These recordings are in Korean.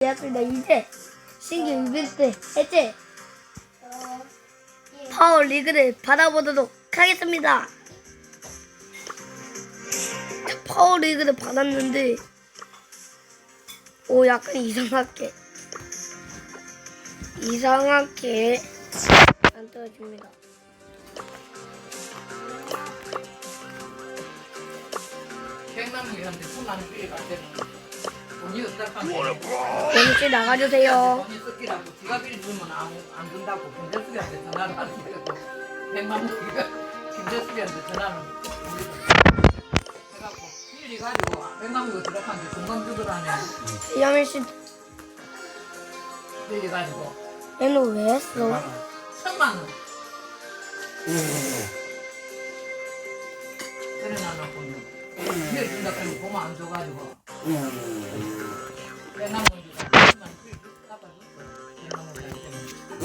되었습니다. 이제 신규 이벤트 해제 파워 리그를 받아보도록 하겠습니다. 자, 파워 리그를 받았는데 오 약간 이상하게 이상하게 안 떨어집니다. 백남이한테 손안 쓰게 갈 때는 연씨 나가주세요. 돈이 섞이라고 지가 비리 주면 안, 안 준다고 김대수기한테 전화를 하는데 백남이가 김대수기한테 전화를 해갖고 일이 가지고 백남이가 들어간 게 금방 주더라네 이하민 씨 가지고 얘는 왜 했어? 천만 원 그래 나는 보면 일 준다 그러면 보면 안 줘가지고 백남은 천만 원 갚아줬어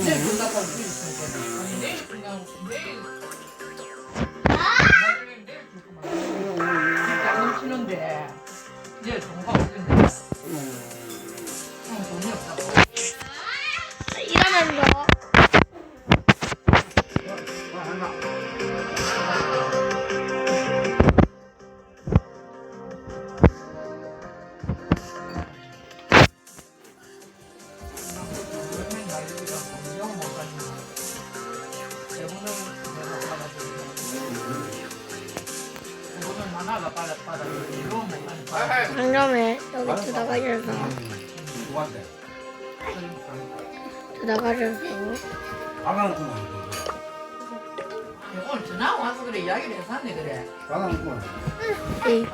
내일 준다고 하면 일 있으니까 아니 내일 그냥 내일 내일 내일 줄 거만 방점에 여기 들어가셔서? 들어가셔서. 오늘 전화 와서 그래 이야기를 해서네 그래. 방랑구만. 이.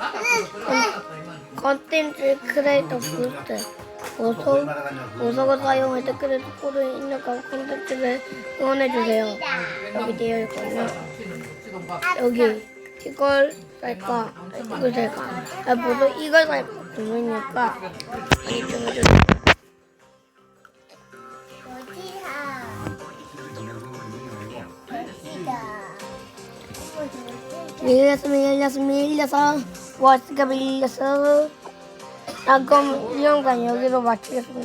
컨텐츠 크리에이터 부스트 보석 보석을 사용해 댓글에 코드 입력하고 콘텐츠를 응원해주세요. 여기 되어 있거든요. 여기 이걸 살까? 이걸 살까 아 보석 이걸 살까 고민이니까 많이 좀 해주세요. 밀렸어 밀렸어 밀렸어. 워스가 밀렸어. 나 그럼 이 영상 여기로 마치겠습니다.